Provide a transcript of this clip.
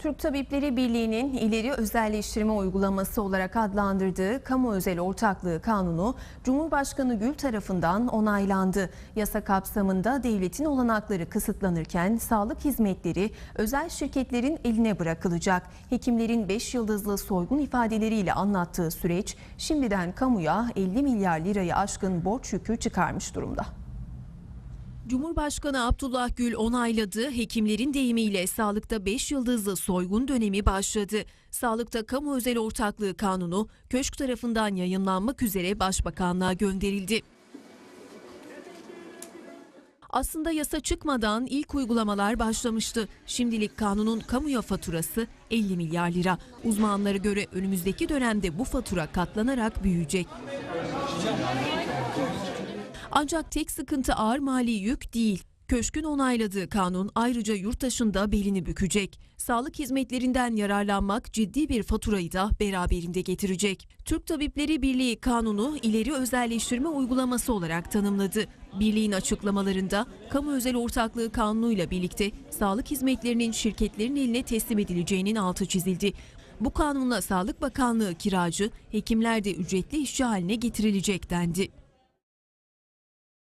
Türk Tabipleri Birliği'nin ileri özelleştirme uygulaması olarak adlandırdığı Kamu Özel Ortaklığı Kanunu Cumhurbaşkanı Gül tarafından onaylandı. Yasa kapsamında devletin olanakları kısıtlanırken sağlık hizmetleri özel şirketlerin eline bırakılacak. Hekimlerin 5 yıldızlı soygun ifadeleriyle anlattığı süreç şimdiden kamuya 50 milyar lirayı aşkın borç yükü çıkarmış durumda. Cumhurbaşkanı Abdullah Gül onayladı. Hekimlerin deyimiyle sağlıkta 5 yıldızlı soygun dönemi başladı. Sağlıkta kamu özel ortaklığı kanunu köşk tarafından yayınlanmak üzere başbakanlığa gönderildi. Aslında yasa çıkmadan ilk uygulamalar başlamıştı. Şimdilik kanunun kamuya faturası 50 milyar lira. Uzmanlara göre önümüzdeki dönemde bu fatura katlanarak büyüyecek. Ancak tek sıkıntı ağır mali yük değil. Köşkün onayladığı kanun ayrıca yurttaşın belini bükecek. Sağlık hizmetlerinden yararlanmak ciddi bir faturayı da beraberinde getirecek. Türk Tabipleri Birliği kanunu ileri özelleştirme uygulaması olarak tanımladı. Birliğin açıklamalarında kamu özel ortaklığı kanunuyla birlikte sağlık hizmetlerinin şirketlerin eline teslim edileceğinin altı çizildi. Bu kanunla Sağlık Bakanlığı kiracı, hekimler de ücretli işçi haline getirilecek dendi.